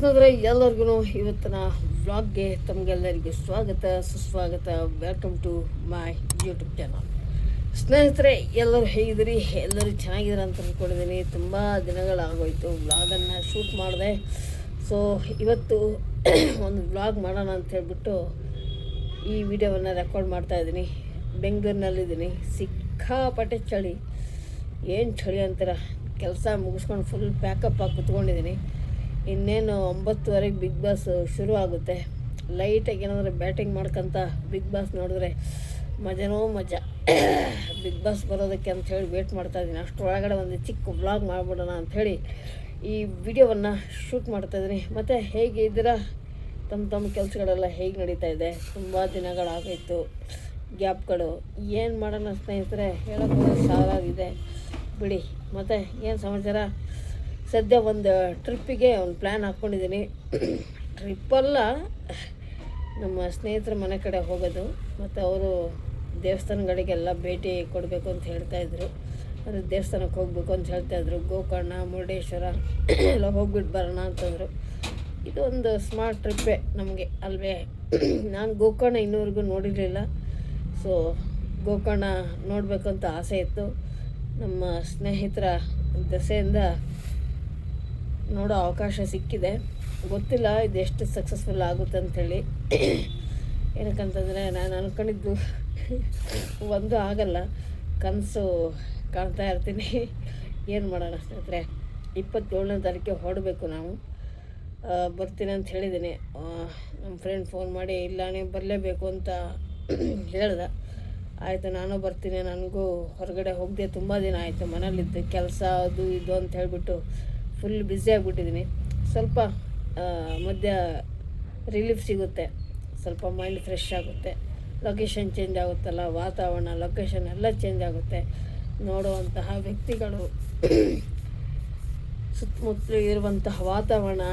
ಸ್ನೇಹಿತರೆ, ಎಲ್ಲರಿಗೂ ಇವತ್ತಿನ ವ್ಲಾಗ್ಗೆ ತಮಗೆಲ್ಲರಿಗೂ ಸ್ವಾಗತ, ಸುಸ್ವಾಗತ. Welcome to my YouTube channel ಸ್ನೇಹಿತರೆ, ಎಲ್ಲರೂ ಹೇಗಿದ್ದೀರಿ? ಎಲ್ಲರೂ ಚೆನ್ನಾಗಿದ್ದೀರ ಅಂತ ಅಂದ್ಕೊಂಡಿದ್ದೀನಿ ತುಂಬ ದಿನಗಳಾಗೋಯಿತು ವ್ಲಾಗನ್ನು ಶೂಟ್ ಮಾಡಿದೆ. ಸೊ ಇವತ್ತು ಒಂದು ವ್ಲಾಗ್ ಮಾಡೋಣ ಅಂತ ಹೇಳ್ಬಿಟ್ಟು ಈ ವಿಡಿಯೋವನ್ನು ರೆಕಾರ್ಡ್ ಮಾಡ್ತಾಯಿದ್ದೀನಿ ಬೆಂಗಳೂರಿನಲ್ಲಿದ್ದೀನಿ. ಸಿಕ್ಕಾಪಟ್ಟೆ ಚಳಿ. ಏನು ಚಳಿ ಅಂತೀರ? ಕೆಲಸ ಮುಗಿಸ್ಕೊಂಡು ಫುಲ್ ಪ್ಯಾಕಪ್ ಕುತ್ಕೊಂಡಿದ್ದೀನಿ. ಇನ್ನೇನು ಒಂಬತ್ತುವರೆಗೆ ಬಿಗ್ ಬಾಸ್ ಶುರು ಆಗುತ್ತೆ ಲೈಟಾಗಿ ಏನಾದರೂ ಬ್ಯಾಟಿಂಗ್ ಮಾಡ್ಕೊಂತ ಬಿಗ್ ಬಾಸ್ ನೋಡಿದ್ರೆ ಮಜನೋ ಮಜಾ. ಬಿಗ್ ಬಾಸ್ ಬರೋದಕ್ಕೆ ಅಂತ ಹೇಳಿ ವೇಟ್ ಮಾಡ್ತಾ ಇದ್ದೀನಿ. ಅಷ್ಟರೊಳಗಡೆ ಒಂದು ಚಿಕ್ಕ ಬ್ಲಾಗ್ ಮಾಡಿಬಿಡೋಣ ಅಂಥೇಳಿ ಈ ವಿಡಿಯೋವನ್ನು ಶೂಟ್ ಮಾಡ್ತಾಯಿದ್ದೀನಿ ಮತ್ತು ಹೇಗೆ ಇದ್ದೀರಾ? ತಮ್ಮ ತಮ್ಮ ಕೆಲಸಗಳೆಲ್ಲ ಹೇಗೆ ನಡೀತಾ ಇದೆ? ತುಂಬ ದಿನಗಳಾಗೋಯ್ತು. ಗ್ಯಾಪ್ಗಳು. ಏನು ಮಾಡೋಣ ಸ್ನೇಹಿತರೆ? ಹೇಳೋಕ್ಕೆ ಸಾಲಾಗಿದೆ. ಬಿಡಿ. ಮತ್ತು ಏನು ಸಮಾಚಾರ? ಸದ್ಯ ಒಂದು ಟ್ರಿಪ್ಪಿಗೆ ಒಂದು ಪ್ಲ್ಯಾನ್ ಹಾಕ್ಕೊಂಡಿದ್ದೀನಿ. ಟ್ರಿಪ್ಪಲ್ಲ ನಮ್ಮ ಸ್ನೇಹಿತರ ಮನೆ ಕಡೆ ಹೋಗೋದು, ಮತ್ತು ಅವರು ದೇವಸ್ಥಾನಗಳಿಗೆಲ್ಲ ಭೇಟಿ ಕೊಡಬೇಕು ಅಂತ ಹೇಳ್ತಾಯಿದ್ರು ಅಂದರೆ ದೇವಸ್ಥಾನಕ್ಕೆ ಹೋಗಬೇಕು ಅಂತ ಹೇಳ್ತಾಯಿದ್ರು ಗೋಕರ್ಣ, ಮುರುಡೇಶ್ವರ ಎಲ್ಲ ಹೋಗ್ಬಿಟ್ಟು ಬರೋಣ ಅಂತಂದರು ಇದು ಒಂದು ಸ್ಮಾರ್ಟ್ ಟ್ರಿಪ್ಪೇ ನಮಗೆ ಅಲ್ವೇ. ನಾನು ಗೋಕರ್ಣ ಇನ್ನೂವರೆಗೂ ನೋಡಿರಲಿಲ್ಲ. ಸೊ ಗೋಕರ್ಣ ನೋಡಬೇಕಂತ ಆಸೆ ಇತ್ತು. ನಮ್ಮ ಸ್ನೇಹಿತರ ದಸೆಯಿಂದ ನೋಡೋ ಅವಕಾಶ ಸಿಕ್ಕಿದೆ. ಗೊತ್ತಿಲ್ಲ ಇದು ಎಷ್ಟು ಸಕ್ಸಸ್ಫುಲ್ ಆಗುತ್ತೆ ಅಂಥೇಳಿ ಏನಕ್ಕಂತಂದರೆ ನಾನು ಅಂದ್ಕೊಂಡಿದ್ದು ಒಂದು ಆಗಲ್ಲ. ಕನಸು ಕಾಣ್ತಾ ಇರ್ತೀನಿ. ಏನು ಮಾಡೋಣ ಸ್ನೇಹಿತರೆ? ಇಪ್ಪತ್ತೇಳನೇ ತಾರೀಕಿಗೆ ಹೊರಡಬೇಕು ನಾವು. ಬರ್ತೀನಿ ಅಂತ ಹೇಳಿದ್ದೀನಿ. ನಮ್ಮ ಫ್ರೆಂಡ್ ಫೋನ್ ಮಾಡಿ, ಇಲ್ಲ, ನೀವು ಬರಲೇಬೇಕು ಅಂತ ಹೇಳ್ದೆ. ಆಯಿತು, ನಾನು ಬರ್ತೀನಿ. ನನಗೂ ಹೊರಗಡೆ ಹೋಗದೆ ತುಂಬ ದಿನ ಆಯಿತು. ಮನೇಲಿದ್ದು ಕೆಲಸ, ಅದು, ಇದು ಅಂತ ಹೇಳಿಬಿಟ್ಟು ಫುಲ್ ಬ್ಯುಸಿ ಆಗಿಬಿಟ್ಟಿದ್ದೀನಿ ಸ್ವಲ್ಪ ಮಧ್ಯ ರಿಲೀಫ್ ಸಿಗುತ್ತೆ. ಸ್ವಲ್ಪ ಮೈಂಡ್ ಫ್ರೆಶ್ ಆಗುತ್ತೆ. ಲೊಕೇಶನ್ ಚೇಂಜ್ ಆಗುತ್ತಲ್ಲ, ವಾತಾವರಣ ಲೊಕೇಶನ್ ಎಲ್ಲ ಚೇಂಜ್ ಆಗುತ್ತೆ. ನೋಡುವಂತಹ ವ್ಯಕ್ತಿಗಳು, ಸುತ್ತಮುತ್ತಲು ಇರುವಂತಹ ವಾತಾವರಣ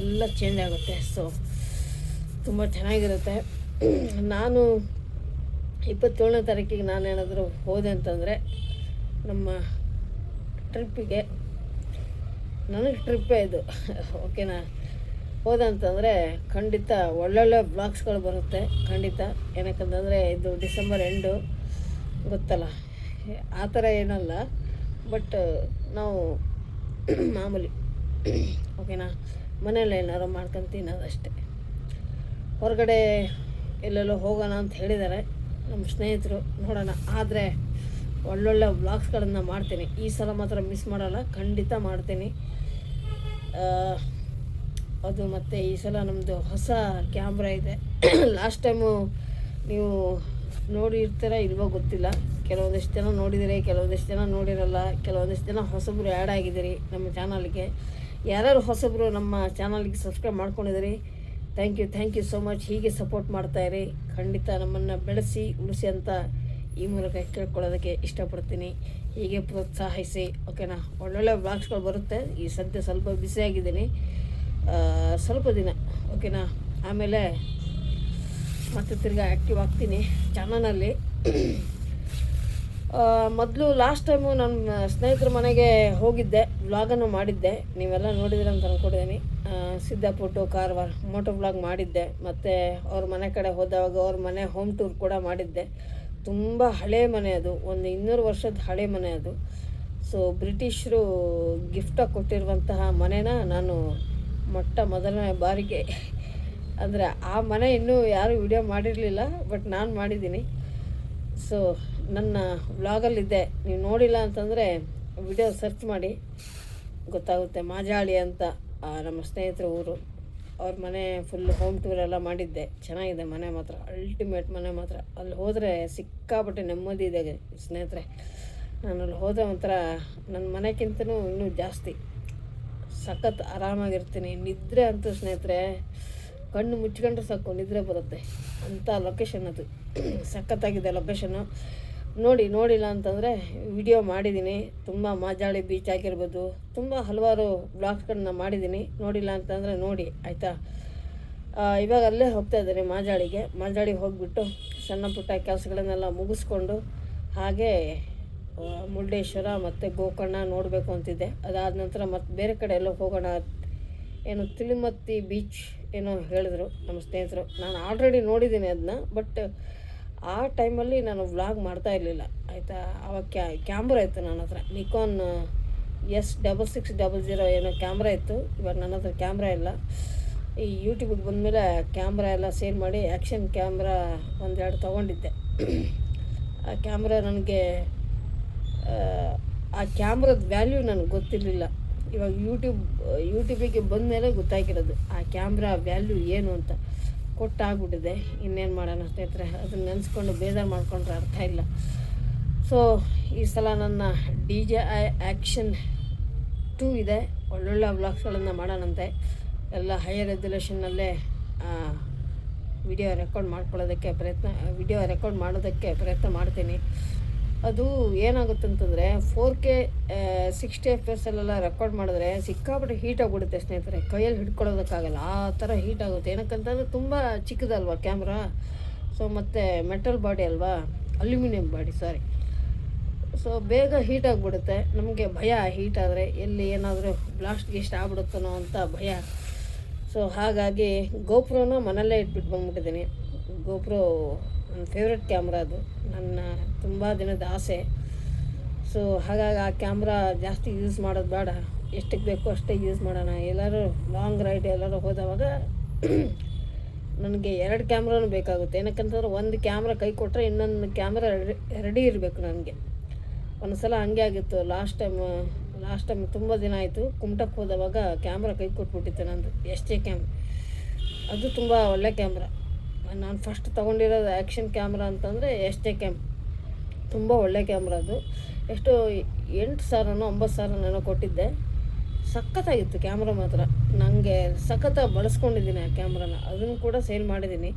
ಎಲ್ಲ ಚೇಂಜ್ ಆಗುತ್ತೆ. ಸೊ ತುಂಬ ಚೆನ್ನಾಗಿರುತ್ತೆ. ನಾನು ಇಪ್ಪತ್ತೇಳನೇ ತಾರೀಕಿಗೆ ನಾನೇನಾದರೂ ಹೋದೆ ಅಂತಂದರೆ ನಮ್ಮ ಟ್ರಿಪ್ಪಿಗೆ ನನಗೆ ಟ್ರಿಪ್ಪೇ ಇದು. ಓಕೆನಾ ಹೋದಂತಂದರೆ ಖಂಡಿತ ಒಳ್ಳೊಳ್ಳೆ ಬ್ಲಾಗ್ಸ್ಗಳು ಬರುತ್ತೆ, ಖಂಡಿತ. ಏನಕ್ಕಂತಂದರೆ ಇದು ಡಿಸೆಂಬರ್ ಎಂಡು, ಗೊತ್ತಲ್ಲ. ಆ ಥರ ಏನಲ್ಲ. ಬಟ್ ನಾವು ಮಾಮೂಲಿ ಓಕೆನಾ ಮನೇಲಿ ಏನಾರು ಮಾಡ್ಕೊಂಡು ತಿನ್ನೋದಷ್ಟೇ. ಹೊರಗಡೆ ಎಲ್ಲೆಲ್ಲೋ ಹೋಗೋಣ ಅಂತ ಹೇಳಿದ್ದಾರೆ ನಮ್ಮ ಸ್ನೇಹಿತರು, ನೋಡೋಣ. ಆದರೆ ಒಳ್ಳೊಳ್ಳೆ ವ್ಲಾಗ್ಸ್ಗಳನ್ನು ಮಾಡ್ತೀನಿ. ಈ ಸಲ ಮಾತ್ರ ಮಿಸ್ ಮಾಡೋಲ್ಲ, ಖಂಡಿತ ಮಾಡ್ತೀನಿ. ಅದು ಮತ್ತು ಈ ಸಲ ನಮ್ಮದು ಹೊಸ ಕ್ಯಾಮ್ರಾ ಇದೆ. ಲಾಸ್ಟ್ ಟೈಮು ನೀವು ನೋಡಿರ್ತೀರ ಇಲ್ವೋ ಗೊತ್ತಿಲ್ಲ. ಕೆಲವೊಂದಿಷ್ಟು ಜನ ನೋಡಿದಿರಿ, ಕೆಲವೊಂದಿಷ್ಟು ಜನ ನೋಡಿರಲ್ಲ, ಕೆಲವೊಂದಿಷ್ಟು ಜನ ಹೊಸಬ್ರು ಆ್ಯಡ್ ಆಗಿದ್ದೀರಿ ನಮ್ಮ ಚಾನಲ್ಗೆ ಯಾರ್ಯಾರು ಹೊಸಬ್ರು ನಮ್ಮ ಚಾನಲ್ಗೆ ಸಬ್ಸ್ಕ್ರೈಬ್ ಮಾಡ್ಕೊಂಡಿದ್ದೀರಿ thank you thank you so much ಹೀಗೆ ಸಪೋರ್ಟ್ ಮಾಡ್ತಾಯಿರಿ ಖಂಡಿತ ನಮ್ಮನ್ನು ಬೆಳೆಸಿ, ಉಳಿಸಿ ಅಂತ ಈ ಮೂಲಕ ಕೇಳ್ಕೊಳ್ಳೋದಕ್ಕೆ ಇಷ್ಟಪಡ್ತೀನಿ. ಹೀಗೆ ಪ್ರೋತ್ಸಾಹಿಸಿ ಓಕೆನಾ ಒಳ್ಳೊಳ್ಳೆ ಬ್ಲಾಗ್ಸ್ಗಳು ಬರುತ್ತೆ. ಈ ಸದ್ಯ ಸ್ವಲ್ಪ ಬಿಸಿಯಾಗಿದ್ದೀನಿ ಸ್ವಲ್ಪ ದಿನ ಓಕೆನಾ ಆಮೇಲೆ ಮತ್ತೆ ತಿರ್ಗಾ ಆ್ಯಕ್ಟಿವ್ ಆಗ್ತೀನಿ ಚಾನಲಲ್ಲಿ ಮೊದಲು ಲಾಸ್ಟ್ ಟೈಮು ನನ್ನ ಸ್ನೇಹಿತರ ಮನೆಗೆ ಹೋಗಿದ್ದೆ ವ್ಲಾಗನ್ನು ಮಾಡಿದ್ದೆ. ನೀವೆಲ್ಲ ನೋಡಿದಿರ ಅಂತ ಅಂದ್ಕೊಂಡಿದ್ದೀನಿ ಸಿದ್ದಾಪುಟ್ಟು ಕಾರವಾರ ಮೋಟೋ ವ್ಲಾಗ್ ಮಾಡಿದ್ದೆ. ಮತ್ತು ಅವ್ರ ಮನೆ ಕಡೆ ಹೋದಾಗ ಅವ್ರ ಮನೆ ಹೋಮ್ ಟೂರ್ ಕೂಡ ಮಾಡಿದ್ದೆ. ತುಂಬ ಹಳೆ ಮನೆ ಅದು, ಒಂದು ಇನ್ನೂರು ವರ್ಷದ ಹಳೆ ಮನೆ ಅದು. ಸೊ ಬ್ರಿಟಿಷರು ಗಿಫ್ಟಾಗಿ ಕೊಟ್ಟಿರುವಂತಹ ಮನೆನ ನಾನು ಮೊಟ್ಟ ಮೊದಲನೇ ಬಾರಿಗೆ. ಅಂದರೆ ಆ ಮನೆ ಇನ್ನೂ ಯಾರೂ ವಿಡಿಯೋ ಮಾಡಿರಲಿಲ್ಲ, ಬಟ್ ನಾನು ಮಾಡಿದ್ದೀನಿ. ಸೊ ನನ್ನ ವ್ಲಾಗಲ್ಲಿದ್ದೆ. ನೀವು ನೋಡಿಲ್ಲ ಅಂತಂದರೆ ವಿಡಿಯೋ ಸರ್ಚ್ ಮಾಡಿ. ಗೊತ್ತಾಗುತ್ತೆ, ಮಾಜಾಳಿ ಅಂತ ನಮ್ಮ ಸ್ನೇಹಿತರ ಊರು. ಅವ್ರ ಮನೆ ಫುಲ್ ಹೋಮ್ ಟೂರ್ ಎಲ್ಲ ಮಾಡಿದ್ದೆ. ಚೆನ್ನಾಗಿದೆ ಮನೆ ಮಾತ್ರ ಅಲ್ಟಿಮೇಟ್ ಮನೆ ಮಾತ್ರ. ಅಲ್ಲಿ ಹೋದರೆ ಸಿಕ್ಕಾಪಟ್ಟೆ ನೆಮ್ಮದಿ ಇದೆ ಸ್ನೇಹಿತರೆ. ನಾನು ಅಲ್ಲಿ ಹೋದ ಒಂಥರ ನನ್ನ ಮನೆಗಿಂತನೂ ಇನ್ನೂ ಜಾಸ್ತಿ. ಸಖತ್ ಆರಾಮಾಗಿರ್ತೀನಿ. ನಿದ್ರೆ ಅಂತೂ ಸ್ನೇಹಿತರೆ, ಕಣ್ಣು ಮುಚ್ಕೊಂಡ್ರೆ ಸಾಕು, ನಿದ್ರೆ ಬರುತ್ತೆ. ಅಂಥ ಲೊಕೇಶನ್ ಅದು. ಸಖತ್ತಾಗಿದೆ ಲೊಕೇಶನ್ನು ನೋಡಿ, ನೋಡಿಲ್ಲ ಅಂತಂದರೆ ವಿಡಿಯೋ ಮಾಡಿದ್ದೀನಿ ತುಂಬ ಮಾಜಾಳಿ ಬೀಚ್ ಆಗಿರ್ಬೋದು, ತುಂಬ ಹಲವಾರು ಬ್ಲಾಗ್ಸ್ಗಳನ್ನ ಮಾಡಿದ್ದೀನಿ ನೋಡಿಲ್ಲ ಅಂತಂದರೆ ನೋಡಿ, ಆಯಿತಾ? ಇವಾಗ ಅಲ್ಲೇ ಹೋಗ್ತಾ ಇದ್ದೀನಿ ಮಾಜಾಳಿಗೆ. ಮಾಜಾಳಿಗೆ ಹೋಗಿಬಿಟ್ಟು ಸಣ್ಣ ಪುಟ್ಟ ಕೆಲಸಗಳನ್ನೆಲ್ಲ ಮುಗಿಸ್ಕೊಂಡು ಹಾಗೆ ಮುರುಡೇಶ್ವರ ಮತ್ತು ಗೋಕರ್ಣ ನೋಡಬೇಕು ಅಂತಿದ್ದೆ. ಅದಾದ ನಂತರ ಮತ್ತೆ ಬೇರೆ ಕಡೆ ಎಲ್ಲ ಹೋಗೋಣ ಏನು ತಿಳುಮತ್ತಿ ಬೀಚ್ ಏನೋ ಹೇಳಿದ್ರು ನಮ್ಮ ಸ್ನೇಹಿತರು. ನಾನು ಆಲ್ರೆಡಿ ನೋಡಿದ್ದೀನಿ ಅದನ್ನ ಬಟ್ ಆ ಟೈಮಲ್ಲಿ ನಾನು ವ್ಲಾಗ್ ಮಾಡ್ತಾ ಇರಲಿಲ್ಲ. ಆಯಿತಾ? ಆವಾಗ ಕ್ಯಾ, ಕ್ಯಾಮ್ರ ಇತ್ತು ನನ್ನ ಹತ್ರ. Nikon S double six double zero ಏನೋ ಕ್ಯಾಮ್ರ ಇತ್ತು. ಇವಾಗ ನನ್ನ ಹತ್ರ ಕ್ಯಾಮ್ರ ಇಲ್ಲ. ಈ ಯೂಟ್ಯೂಬಿಗೆ ಬಂದಮೇಲೆ ಕ್ಯಾಮ್ರ ಎಲ್ಲ ಸೇಲ್ ಮಾಡಿ ಆ್ಯಕ್ಷನ್ ಕ್ಯಾಮ್ರಾ ಒಂದೆರಡು ತೊಗೊಂಡಿದ್ದೆ. ಆ ಕ್ಯಾಮ್ರ ನನಗೆ, ಆ ಕ್ಯಾಮ್ರದ ವ್ಯಾಲ್ಯೂ ನನಗೆ ಗೊತ್ತಿರಲಿಲ್ಲ. ಇವಾಗ ಯೂಟ್ಯೂಬ್, ಯೂಟ್ಯೂಬಿಗೆ ಬಂದ ಮೇಲೆ ಗೊತ್ತಾಗಿರೋದು, ಆ ಕ್ಯಾಮ್ರಾ ವ್ಯಾಲ್ಯೂ ಏನು ಅಂತ. ಕೊಟ್ಟಾಗ್ಬಿಟ್ಟಿದೆ. ಇನ್ನೇನು ಮಾಡೋಣ ಸ್ನೇಹಿತರೆ? ಅದನ್ನ ನೆನೆಸ್ಕೊಂಡು ಬೇಜಾರು ಮಾಡಿಕೊಂಡ್ರೆ ಅರ್ಥ ಇಲ್ಲ. ಸೊ ಈ ಸಲ ನನ್ನ D J I action two ಇದೆ. ಒಳ್ಳೊಳ್ಳೆ ವ್ಲಾಗ್ಸ್ಗಳನ್ನು ಮಾಡೋಣಂತೆ. ಎಲ್ಲ ಹೈಯರ್ ರೆಸೊಲ್ಯೂಷನ್ನಲ್ಲೇ ವಿಡಿಯೋ ರೆಕಾರ್ಡ್ ಮಾಡ್ಕೊಳ್ಳೋದಕ್ಕೆ ಪ್ರಯತ್ನ ವಿಡಿಯೋ ರೆಕಾರ್ಡ್ ಮಾಡೋದಕ್ಕೆ ಪ್ರಯತ್ನ ಮಾಡ್ತೀನಿ. ಅದು ಏನಾಗುತ್ತೆ ಅಂತಂದರೆ four K sixty F S ಅಲ್ಲೆಲ್ಲ ರೆಕಾರ್ಡ್ ಮಾಡಿದ್ರೆ ಸಿಕ್ಕಾಪಟ್ಟೆ ಹೀಟ್ ಆಗಿಬಿಡುತ್ತೆ ಸ್ನೇಹಿತರೆ. ಕೈಯಲ್ಲಿ ಹಿಡ್ಕೊಳ್ಳೋದಕ್ಕಾಗಲ್ಲ, ಆ ಥರ ಹೀಟ್ ಆಗುತ್ತೆ. ಏನಕ್ಕಂತಂದರೆ ತುಂಬ ಚಿಕ್ಕದಲ್ವಾ ಕ್ಯಾಮ್ರಾ ಸೊ ಮತ್ತು ಮೆಟಲ್ ಬಾಡಿ ಅಲ್ವಾ? ಅಲ್ಯೂಮಿನಿಯಂ ಬಾಡಿ ಸಾರಿ ಸೊ ಬೇಗ ಹೀಟ್ ಆಗಿಬಿಡುತ್ತೆ. ನಮಗೆ ಭಯ ಹೀಟ್ ಆದರೆ ಎಲ್ಲಿ ಏನಾದರೂ ಬ್ಲಾಸ್ಟ್ ಗೀಸ್ಟ್ ಆಗ್ಬಿಡುತ್ತನೋ ಅಂತ ಭಯ. ಸೊ ಹಾಗಾಗಿ ಗೋಪ್ರೋನ ಮನೆಯಲ್ಲೇ ಇಟ್ಬಿಟ್ಟು ಬಂದ್ಬಿಟ್ಟಿದ್ದೀನಿ. ಗೋಪ್ರೋ ನನ್ನ ಫೇವ್ರೆಟ್ ಕ್ಯಾಮ್ರಾ ಅದು. ನನ್ನ ತುಂಬ ದಿನದ ಆಸೆ. ಸೊ ಹಾಗಾಗಿ ಆ ಕ್ಯಾಮ್ರಾ ಜಾಸ್ತಿ ಯೂಸ್ ಮಾಡೋದು ಬೇಡ. ಎಷ್ಟಕ್ಕೆ ಬೇಕೋ ಅಷ್ಟೇ ಯೂಸ್ ಮಾಡೋಣ. ಎಲ್ಲರೂ ಲಾಂಗ್ ರೈಡ್ ಎಲ್ಲರೂ ಹೋದವಾಗ ನನಗೆ ಎರಡು ಕ್ಯಾಮ್ರಾನು ಬೇಕಾಗುತ್ತೆ. ಏನಕ್ಕಂತಂದ್ರೆ ಒಂದು ಕ್ಯಾಮ್ರಾ ಕೈ ಕೊಟ್ಟರೆ ಇನ್ನೊಂದು ಕ್ಯಾಮ್ರಾ ರೆಡಿ ಇರಬೇಕು ನನಗೆ. ಒಂದು ಸಲ ಹಂಗೆ ಆಗಿತ್ತು. ಲಾಸ್ಟ್ ಟೈಮ್ ಲಾಸ್ಟ್ ಟೈಮ್ ತುಂಬ ದಿನ ಆಯಿತು. ಕುಮಟಕ್ಕೆ ಹೋದವಾಗ ಕ್ಯಾಮ್ರಾ ಕೈ ಕೊಟ್ಬಿಟ್ಟಿತ್ತು ನಂದು. ಎಸ್ ಜೆ ಕ್ಯಾಮ್ ಅದು ತುಂಬ ಒಳ್ಳೆ ಕ್ಯಾಮ್ರಾ ನಾನು ಫಸ್ಟ್ ತೊಗೊಂಡಿರೋದು ಆ್ಯಕ್ಷನ್ ಕ್ಯಾಮ್ರಾ ಅಂತಂದರೆ ಎಸ್ ಕ್ಯಾಮ್ ತುಂಬ ಒಳ್ಳೆ ಕ್ಯಾಮ್ರಾ ಅದು. ಎಷ್ಟು ಎಂಟು ಸಾವಿರನೋ ಒಂಬತ್ತು ಸಾವಿರನೋ ಕೊಟ್ಟಿದ್ದೆ. ಸಖತ್ತಾಗಿತ್ತು ಕ್ಯಾಮ್ರಾ ಮಾತ್ರ. ನನಗೆ ಸಖತ್ತಾಗಿ ಬಳಸ್ಕೊಂಡಿದ್ದೀನಿ ಆ ಕ್ಯಾಮ್ರಾನ ಅದನ್ನು ಕೂಡ ಸೇಲ್ ಮಾಡಿದ್ದೀನಿ.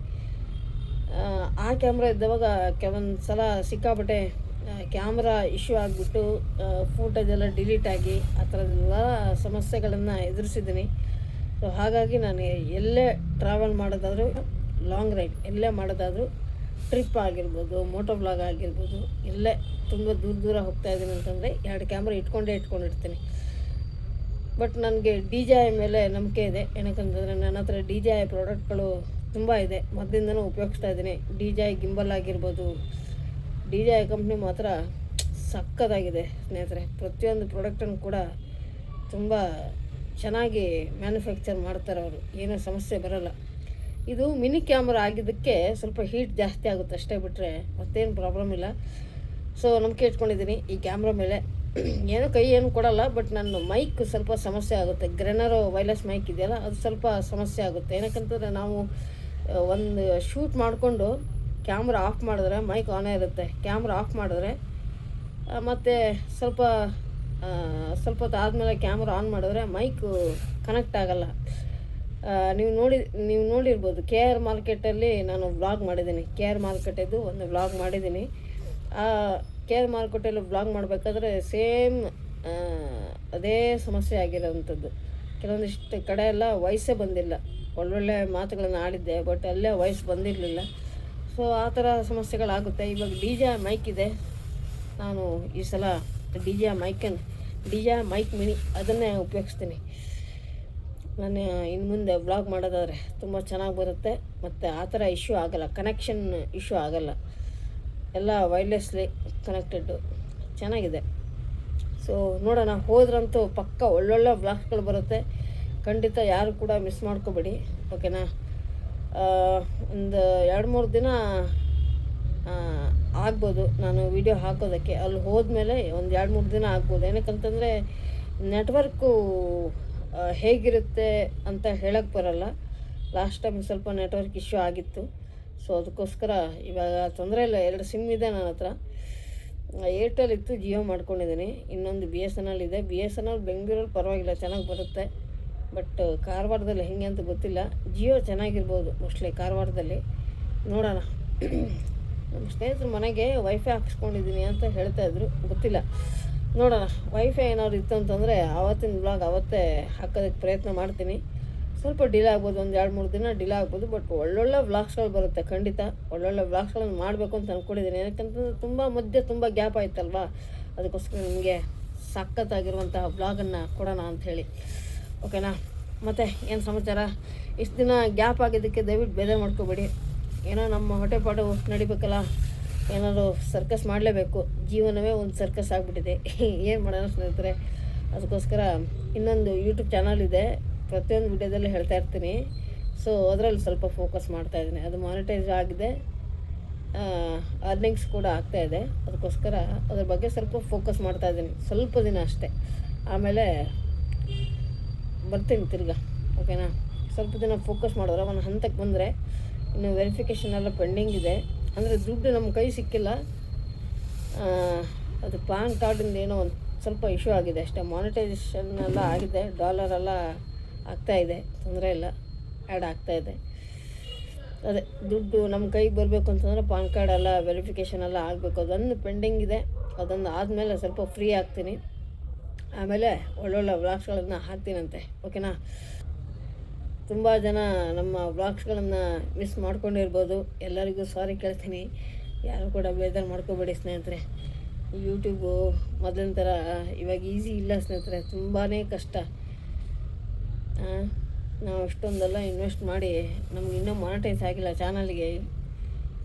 ಆ, ಕ್ಯಾಮ್ರಾ ಇದ್ದವಾಗ ಕೆಲವೊಂದು ಸಲ ಸಿಕ್ಕಾಪಟ್ಟೆ ಕ್ಯಾಮ್ರಾ ಇಶ್ಯೂ ಆಗಿಬಿಟ್ಟು ಫೋಟೋಸ್ ಎಲ್ಲ ಡಿಲೀಟ್ ಆಗಿ ಆ ಥರದ್ದೆಲ್ಲ ಸಮಸ್ಯೆಗಳನ್ನು ಎದುರಿಸಿದ್ದೀನಿ. ಸೊ ಹಾಗಾಗಿ ನಾನು ಎಲ್ಲೇ ಟ್ರಾವೆಲ್ ಮಾಡೋದಾದರೂ ಲಾಂಗ್ ರೈಡ್ ಎಲ್ಲೇ ಮಾಡೋದಾದರೂ ಟ್ರಿಪ್ ಆಗಿರ್ಬೋದು ಮೋಟೋ ಬ್ಲಾಗ್ ಆಗಿರ್ಬೋದು ಎಲ್ಲೇ ತುಂಬ ದೂರ ದೂರ ಹೋಗ್ತಾ ಇದ್ದೀನಿ ಅಂತಂದರೆ ಎರಡು ಕ್ಯಾಮ್ರಾ ಇಟ್ಕೊಂಡೇ ಇಟ್ಕೊಂಡಿರ್ತೀನಿ. ಬಟ್ ನನಗೆ ಡಿ ಜೆ ಐ ಮೇಲೆ ನಂಬಿಕೆ ಇದೆ. ಏನಕ್ಕಂತಂದರೆ ನನ್ನ ಹತ್ರ ಡಿ ಜೆ ಐ ಪ್ರಾಡಕ್ಟ್ಗಳು ತುಂಬ ಇದೆ. ಮೊದಲಿಂದನೂ ಉಪಯೋಗಿಸ್ತಾ ಇದ್ದೀನಿ. ಡಿ ಜೆ ಐ ಗಿಂಬಲ್ ಆಗಿರ್ಬೋದು. ಡಿ ಜೆ ಐ ಕಂಪ್ನಿ ಮಾತ್ರ ಸಕ್ಕತ್ತಾಗಿದೆ ಸ್ನೇಹಿತರೆ. ಪ್ರತಿಯೊಂದು ಪ್ರಾಡಕ್ಟನ್ನು ಕೂಡ ತುಂಬ ಚೆನ್ನಾಗಿ ಮ್ಯಾನುಫ್ಯಾಕ್ಚರ್ ಮಾಡ್ತಾರೆ ಅವರು ಏನೂ ಸಮಸ್ಯೆ ಬರೋಲ್ಲ. ಇದು ಮಿನಿ ಕ್ಯಾಮ್ರಾ ಆಗಿದ್ದಕ್ಕೆ ಸ್ವಲ್ಪ ಹೀಟ್ ಜಾಸ್ತಿ ಆಗುತ್ತೆ ಅಷ್ಟೇ ಬಿಟ್ಟರೆ ಮತ್ತೇನು ಪ್ರಾಬ್ಲಮ್ ಇಲ್ಲ. ಸೊ ನಂಬಿಕೆ ಇಟ್ಕೊಂಡಿದ್ದೀನಿ ಈ ಕ್ಯಾಮ್ರಾ ಮೇಲೆ. ಏನು ಕೈ ಏನು ಕೊಡಲ್ಲ ಬಟ್ ನನ್ನ ಮೈಕ್ ಸ್ವಲ್ಪ ಸಮಸ್ಯೆ ಆಗುತ್ತೆ. ಗ್ರೆನರೋ ವೈರ್ಲೆಸ್ ಮೈಕ್ ಇದೆಯಲ್ಲ, ಅದು ಸ್ವಲ್ಪ ಸಮಸ್ಯೆ ಆಗುತ್ತೆ. ಏನಕ್ಕಂತಂದರೆ ನಾವು ಒಂದು ಶೂಟ್ ಮಾಡಿಕೊಂಡು ಕ್ಯಾಮ್ರಾ ಆಫ್ ಮಾಡಿದ್ರೆ ಮೈಕ್ ಆನ್ ಇರುತ್ತೆ. ಕ್ಯಾಮ್ರಾ ಆಫ್ ಮಾಡಿದ್ರೆ ಮತ್ತು ಸ್ವಲ್ಪ ಸ್ವಲ್ಪ ಹೊತ್ತು ಆದಮೇಲೆ ಕ್ಯಾಮ್ರಾ ಆನ್ ಮಾಡಿದ್ರೆ ಮೈಕು ಕನೆಕ್ಟ್ ಆಗಲ್ಲ. ನೀವು ನೋಡಿ, ನೀವು ನೋಡಿರ್ಬೋದು ಕೆ ಆರ್ ಮಾರ್ಕೆಟಲ್ಲಿ ನಾನು ವ್ಲಾಗ್ ಮಾಡಿದ್ದೀನಿ. ಕೆ ಆರ್ ಮಾರ್ಕೆಟಿದ್ದು ಒಂದು ವ್ಲಾಗ್ ಮಾಡಿದ್ದೀನಿ. ಕೆ ಆರ್ ಮಾರ್ಕೆಟಲ್ಲಿ ವ್ಲಾಗ್ ಮಾಡಬೇಕಾದ್ರೆ ಸೇಮ್ ಅದೇ ಸಮಸ್ಯೆ ಆಗಿರೋವಂಥದ್ದು ಕೆಲವೊಂದಿಷ್ಟು ಕಡೆ ಎಲ್ಲ ವಯಸ್ಸೇ ಬಂದಿಲ್ಲ. ಒಳ್ಳೊಳ್ಳೆ ಮಾತುಗಳನ್ನು ಆಡಿದ್ದೆ ಬಟ್ ಅಲ್ಲೇ ವಯಸ್ಸು ಬಂದಿರಲಿಲ್ಲ. ಸೊ ಆ ಥರ ಸಮಸ್ಯೆಗಳಾಗುತ್ತೆ. ಇವಾಗ ಡಿ ಜೆ ಮೈಕ್ ಇದೆ. ನಾನು ಈ ಸಲ ಡಿ ಜೆ ಮೈಕನ್ನು ಡಿ ಜೆ ಮೈಕ್ ಮಿನಿ ಅದನ್ನೇ ಉಪಯೋಗಿಸ್ತೀನಿ. ನಾನು ಇನ್ನು ಮುಂದೆ ಬ್ಲಾಗ್ ಮಾಡೋದಾದರೆ ತುಂಬ ಚೆನ್ನಾಗಿ ಬರುತ್ತೆ. ಮತ್ತು ಆ ಥರ ಇಶ್ಯೂ ಆಗಲ್ಲ. ಕನೆಕ್ಷನ್ ಇಶ್ಯೂ ಆಗಲ್ಲ. ಎಲ್ಲ ವೈರ್ಲೆಸ್ಲಿ ಕನೆಕ್ಟೆಡ್ಡು ಚೆನ್ನಾಗಿದೆ. ಸೊ ನೋಡೋಣ. ಹೋದ್ರಂತೂ ಪಕ್ಕ ಒಳ್ಳೊಳ್ಳೆ ಬ್ಲಾಗ್ಸ್ಗಳು ಬರುತ್ತೆ. ಖಂಡಿತ ಯಾರು ಕೂಡ ಮಿಸ್ ಮಾಡ್ಕೋಬೇಡಿ. ಓಕೆನಾ ಒಂದು ಎರಡು ಮೂರು ದಿನ ಆಗ್ಬೋದು. ನಾನು ವಿಡಿಯೋ ಹಾಕೋದಕ್ಕೆ. ಅಲ್ಲಿ ಹೋದ್ಮೇಲೆ ಒಂದು ಎರಡು ಮೂರು ದಿನ ಆಗ್ಬೋದು. ಏನಕ್ಕಂತಂದರೆ ನೆಟ್ವರ್ಕು ಹೇಗಿರುತ್ತೆ ಅಂತ ಹೇಳಕ್ಕೆ ಬರಲ್ಲ. ಲಾಸ್ಟ್ ಟೈಮ್ ಸ್ವಲ್ಪ ನೆಟ್ವರ್ಕ್ ಇಶ್ಯೂ ಆಗಿತ್ತು. ಸೊ ಅದಕ್ಕೋಸ್ಕರ ಇವಾಗ ತೊಂದರೆ ಇಲ್ಲ. ಎರಡು ಸಿಮ್ ಇದೆ ನನ್ನ ಹತ್ರ. ಏರ್ಟೆಲ್ ಇತ್ತು ಜಿಯೋ ಮಾಡ್ಕೊಂಡಿದ್ದೀನಿ. ಇನ್ನೊಂದು ಬಿ ಎಸ್ ಎನ್ ಎಲ್ ಇದೆ. ಬಿ ಎಸ್ ಎನ್ ಎಲ್ ಬೆಂಗಳೂರಲ್ಲಿ ಪರವಾಗಿಲ್ಲ, ಚೆನ್ನಾಗಿ ಬರುತ್ತೆ. ಬಟ್ ಕಾರವಾರದಲ್ಲಿ ಹೆಂಗೆ ಅಂತ ಗೊತ್ತಿಲ್ಲ. ಜಿಯೋ ಚೆನ್ನಾಗಿರ್ಬೋದು ಮೋಸ್ಟ್ಲಿ ಕಾರವಾರದಲ್ಲಿ ನೋಡೋಣ. ನಮ್ಮ ಸ್ನೇಹಿತರ ಮನೆಗೆ ವೈಫೈ ಹಾಕ್ಸ್ಕೊಂಡಿದ್ದೀನಿ ಅಂತ ಹೇಳ್ತಾಯಿದ್ರು ಗೊತ್ತಿಲ್ಲ. ನೋಡೋಣ. ವೈಫೈ ಏನಾದ್ರು ಇತ್ತು ಅಂತಂದರೆ ಆವತ್ತಿನ ಬ್ಲಾಗ್ ಅವತ್ತೇ ಹಾಕೋದಕ್ಕೆ ಪ್ರಯತ್ನ ಮಾಡ್ತೀನಿ. ಸ್ವಲ್ಪ ಡಿಲೇ ಆಗ್ಬೋದು, ಒಂದು ಎರಡು ಮೂರು ದಿನ ಡಿಲೇ ಆಗ್ಬೋದು ಬಟ್ ಒಳ್ಳೊಳ್ಳೆ ವ್ಲಾಗ್ಸ್ಗಳು ಬರುತ್ತೆ ಖಂಡಿತ. ಒಳ್ಳೊಳ್ಳೆ ವ್ಲಾಗ್ಸ್ಗಳನ್ನು ಮಾಡಬೇಕು ಅಂತ ಅಂದ್ಕೊಂಡಿದ್ದೀನಿ ಯಾಕಂತಂದ್ರೆ ತುಂಬ ಮಧ್ಯೆ ತುಂಬ ಗ್ಯಾಪ್ ಆಯ್ತಲ್ವಾ? ಅದಕ್ಕೋಸ್ಕರ ನಿಮಗೆ ಸಖತ್ತಾಗಿರುವಂತಹ ಬ್ಲಾಗನ್ನು ಕೊಡೋಣ ಅಂಥೇಳಿ ಓಕೆನಾ ಮತ್ತು ಏನು ಸಮಾಚಾರ? ಇಷ್ಟು ದಿನ ಗ್ಯಾಪ್ ಆಗಿದ್ದಕ್ಕೆ ದಯವಿಟ್ಟು ಬೇರೆ ಮಾಡ್ಕೋಬೇಡಿ. ಏನೋ ನಮ್ಮ ಹೊಟ್ಟೆಪಾಡು ನಡಿಬೇಕಲ್ಲ? ಏನಾದರೂ ಸರ್ಕಸ್ ಮಾಡಲೇಬೇಕು. ಜೀವನವೇ ಒಂದು ಸರ್ಕಸ್ ಆಗಿಬಿಟ್ಟಿದೆ. ಏನು ಮಾಡೋಣ ಸ್ನೇಹಿತರೆ? ಅದಕ್ಕೋಸ್ಕರ ಇನ್ನೊಂದು ಯೂಟ್ಯೂಬ್ ಚಾನಲ್ ಇದೆ. ಪ್ರತಿಯೊಂದು ವಿಡಿಯೋದಲ್ಲಿ ಹೇಳ್ತಾ ಇರ್ತೀನಿ. ಸೊ ಅದರಲ್ಲಿ ಸ್ವಲ್ಪ ಫೋಕಸ್ ಮಾಡ್ತಾ ಇದ್ದೀನಿ. ಅದು ಮಾನಿಟೈಸ್ ಆಗಿದೆ. ಅರ್ನಿಂಗ್ಸ್ ಕೂಡ ಆಗ್ತಾ ಇದೆ. ಅದಕ್ಕೋಸ್ಕರ ಅದ್ರ ಬಗ್ಗೆ ಸ್ವಲ್ಪ ಫೋಕಸ್ ಮಾಡ್ತಾ ಇದ್ದೀನಿ. ಸ್ವಲ್ಪ ದಿನ ಅಷ್ಟೇ. ಆಮೇಲೆ ಬರ್ತೀನಿ ತಿರ್ಗಾ. ಓಕೆನಾ ಸ್ವಲ್ಪ ದಿನ ಫೋಕಸ್ ಮಾಡಿದ್ರೆ ಒಂದು ಹಂತಕ್ಕೆ ಬಂದರೆ ಇನ್ನು ವೆರಿಫಿಕೇಷನ್ ಎಲ್ಲ ಪೆಂಡಿಂಗ್ ಇದೆ. ಅಂದರೆ ದುಡ್ಡು ನಮ್ಮ ಕೈ ಸಿಕ್ಕಿಲ್ಲ. ಅದು ಪಾನ್ ಕಾರ್ಡಿಂದ ಏನೋ ಒಂದು ಸ್ವಲ್ಪ ಇಶ್ಯೂ ಆಗಿದೆ ಅಷ್ಟೇ. ಮಾನಿಟೈಸೇಷನ್ ಎಲ್ಲ ಆಗಿದೆ. ಡಾಲರ್ ಎಲ್ಲ ಇದೆ. ತೊಂದರೆ ಇಲ್ಲ. ಆ್ಯಡ್ ಇದೆ. ಅದೇ, ದುಡ್ಡು ನಮ್ಮ ಕೈಗೆ ಬರಬೇಕು ಅಂತಂದರೆ ಪಾನ್ ಕಾರ್ಡ್ ಎಲ್ಲ ವೆರಿಫಿಕೇಷನ್ ಎಲ್ಲ ಆಗಬೇಕು. ಅದೊಂದು ಪೆಂಡಿಂಗ್ ಇದೆ. ಅದೊಂದು ಆದಮೇಲೆ ಸ್ವಲ್ಪ ಫ್ರೀ ಆಗ್ತೀನಿ. ಆಮೇಲೆ ಒಳ್ಳೊಳ್ಳೆ ವ್ಲಾಗ್ಸ್ಗಳನ್ನು ಹಾಕ್ತೀನಂತೆ. ಓಕೆನಾ ತುಂಬ ಜನ ನಮ್ಮ ಬ್ಲಾಗ್ಸ್ಗಳನ್ನು ಮಿಸ್ ಮಾಡ್ಕೊಂಡಿರ್ಬೋದು. ಎಲ್ಲರಿಗೂ ಸಾರಿ ಕೇಳ್ತೀನಿ. ಯಾರು ಕೂಡ ಬೇಜಾರು ಮಾಡ್ಕೋಬೇಡಿ ಸ್ನೇಹಿತರೆ. ಯೂಟ್ಯೂಬು ಮೊದಲಿನ ಥರ ಇವಾಗ ಈಸಿ ಇಲ್ಲ ಸ್ನೇಹಿತರೆ. ತುಂಬಾ ಕಷ್ಟ. ನಾವು ಅಷ್ಟೊಂದೆಲ್ಲ ಇನ್ವೆಸ್ಟ್ ಮಾಡಿ ನಮ್ಗೆ ಇನ್ನೂ ಮಾನಿಟೈಸ್ ಆಗಿಲ್ಲ ಚಾನಲ್ಗೆ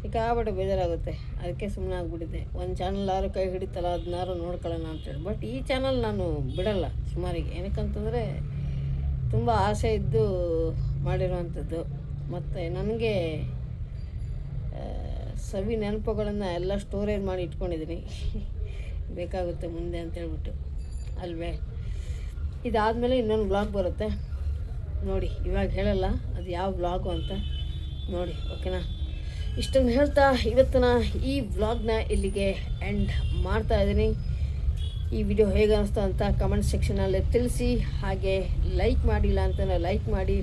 ಸಿಕ್ಕಾಪಟ್ಟೆ ಬೇಜಾರಾಗುತ್ತೆ. ಅದಕ್ಕೆ ಸುಮ್ಮನೆ ಆಗಿಬಿಟ್ಟಿದ್ದೆ. ಒಂದು ಚಾನಲ್ ಯಾರು ಕೈ ಹಿಡಿತಲ್ಲ ಅದನ್ನಾರು ನೋಡ್ಕೊಳ್ಳೋಣ ಅಂತೇಳಿ. ಬಟ್ ಈ ಚಾನಲ್ ನಾನು ಬಿಡಲ್ಲ ಸುಮಾರಿಗೆ. ಏನಕ್ಕಂತಂದರೆ ತುಂಬ ಆಸೆ ಇದ್ದು ಮಾಡಿರುವಂಥದ್ದು. ಮತ್ತು ನನಗೆ ಸವಿ ನೆನಪುಗಳನ್ನು ಎಲ್ಲ ಸ್ಟೋರೇಜ್ ಮಾಡಿ ಇಟ್ಕೊಂಡಿದ್ದೀನಿ ಬೇಕಾಗುತ್ತೆ ಮುಂದೆ ಅಂತೇಳ್ಬಿಟ್ಟು ಅಲ್ವೇ? ಇದಾದಮೇಲೆ ಇನ್ನೊಂದು ಬ್ಲಾಗ್ ಬರುತ್ತೆ. ನೋಡಿ, ಇವಾಗ ಹೇಳಲ್ಲ, ಅದು ಯಾವ ಬ್ಲಾಗು ಅಂತ. ನೋಡಿ, ಓಕೆನಾ? ಇಷ್ಟನ್ನು ಹೇಳ್ತಾ ಇವತ್ತಿನ ಈ ಬ್ಲಾಗ್ನ ಇಲ್ಲಿಗೆ ಎಂಡ್ ಮಾಡ್ತಾ ಇದ್ದೀನಿ. ಈ ವಿಡಿಯೋ ಹೇಗೆ ಅನಿಸ್ತು ಅಂತ ಕಮೆಂಟ್ ಸೆಕ್ಷನಲ್ಲಿ ತಿಳಿಸಿ. ಹಾಗೆ ಲೈಕ್ ಮಾಡಿಲ್ಲ ಅಂತಂದರೆ ಲೈಕ್ ಮಾಡಿ.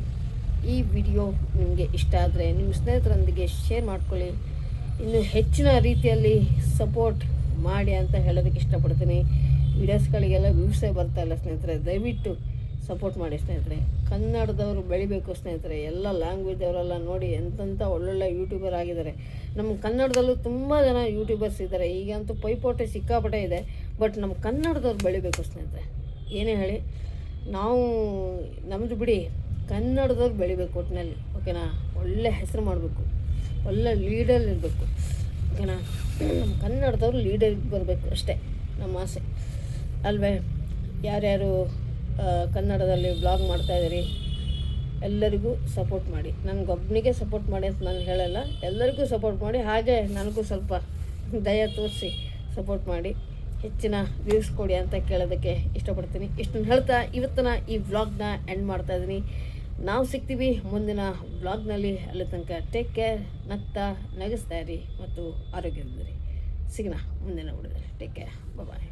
ಈ ವಿಡಿಯೋ ನಿಮಗೆ ಇಷ್ಟ ಆದರೆ ನಿಮ್ಮ ಸ್ನೇಹಿತರೊಂದಿಗೆ ಶೇರ್ ಮಾಡ್ಕೊಳ್ಳಿ. ಇನ್ನು ಹೆಚ್ಚಿನ ರೀತಿಯಲ್ಲಿ ಸಪೋರ್ಟ್ ಮಾಡಿ ಅಂತ ಹೇಳೋದಕ್ಕೆ ಇಷ್ಟಪಡ್ತೀನಿ. ವಿಡಿಯೋಸ್ಗಳಿಗೆಲ್ಲ ವ್ಯೂಸೇ ಬರ್ತಾ ಇಲ್ಲ ಸ್ನೇಹಿತರೆ. ದಯವಿಟ್ಟು ಸಪೋರ್ಟ್ ಮಾಡಿ ಸ್ನೇಹಿತರೆ. ಕನ್ನಡದವರು ಬೆಳಿಬೇಕು ಸ್ನೇಹಿತರೆ. ಎಲ್ಲ ಲ್ಯಾಂಗ್ವೇಜ್ ಅವರೆಲ್ಲ ನೋಡಿ ಎಂತೆಂಥ ಒಳ್ಳೊಳ್ಳೆ ಯೂಟ್ಯೂಬರ್ ಆಗಿದ್ದಾರೆ. ನಮ್ಮ ಕನ್ನಡದಲ್ಲೂ ತುಂಬ ಜನ ಯೂಟ್ಯೂಬರ್ಸ್ ಇದ್ದಾರೆ. ಈಗಂತೂ ಪೈಪೋಟೆ ಸಿಕ್ಕಾಪಟ್ಟೆ ಇದೆ. ಬಟ್ ನಮ್ಮ ಕನ್ನಡದವ್ರು ಬೆಳಿಬೇಕು ಸ್ನೇಹಿತರೆ. ಏನೇ ಹೇಳಿ, ನಾವು ನಮ್ಮದು ಬಿಡಿ, ಕನ್ನಡದವ್ರು ಬೆಳಿಬೇಕು ಒಟ್ಟಿನಲ್ಲಿ ಓಕೆನಾ ಒಳ್ಳೆ ಹೆಸರು ಮಾಡಬೇಕು. ಒಳ್ಳೆ ಲೀಡರ್ ಇರಬೇಕು ಓಕೆನಾ ನಮ್ಮ ಕನ್ನಡದವ್ರು ಲೀಡರ್ ಬರಬೇಕು ಅಷ್ಟೇ ನಮ್ಮ ಆಸೆ. ಅಲ್ವೇ? ಯಾರ್ಯಾರು ಕನ್ನಡದಲ್ಲಿ ಬ್ಲಾಗ್ ಮಾಡ್ತಾಯಿದ್ದೀರಿ ಎಲ್ಲರಿಗೂ ಸಪೋರ್ಟ್ ಮಾಡಿ. ನನಗೊಬ್ಬನಿಗೆ ಸಪೋರ್ಟ್ ಮಾಡಿ ಅಂತ ನಾನು ಹೇಳಲ್ಲ, ಎಲ್ಲರಿಗೂ ಸಪೋರ್ಟ್ ಮಾಡಿ, ಹಾಗೆ ನನಗೂ ಸ್ವಲ್ಪ ದಯ ತೋರಿಸಿ ಸಪೋರ್ಟ್ ಮಾಡಿ. ಹೆಚ್ಚಿನ ವ್ಯೂಸ್ ಕೊಡಿ ಅಂತ ಕೇಳೋದಕ್ಕೆ ಇಷ್ಟಪಡ್ತೀನಿ. ಇಷ್ಟನ್ನು ಹೇಳ್ತಾ ಇವತ್ತಿನ ಈ ವ್ಲಾಗ್ನ ಎಂಡ್ ಮಾಡ್ತಾ ಇದ್ದೀನಿ. ನಾವು ಸಿಗ್ತೀವಿ ಮುಂದಿನ ವ್ಲಾಗ್ನಲ್ಲಿ ಅಲ್ಲಿ ತನಕ ಟೇಕ್ ಕೇರ್ ನಗ್ತಾ, ನಗಿಸ್ತಾ ಇರಿ ಮತ್ತು ಆರೋಗ್ಯದಿಂದಿರಿ ಸಿಗೋಣ ಮುಂದಿನ ಉಳಿದ್ರೆ ಟೇಕ್ ಕೇರ್ ಬಾಯ್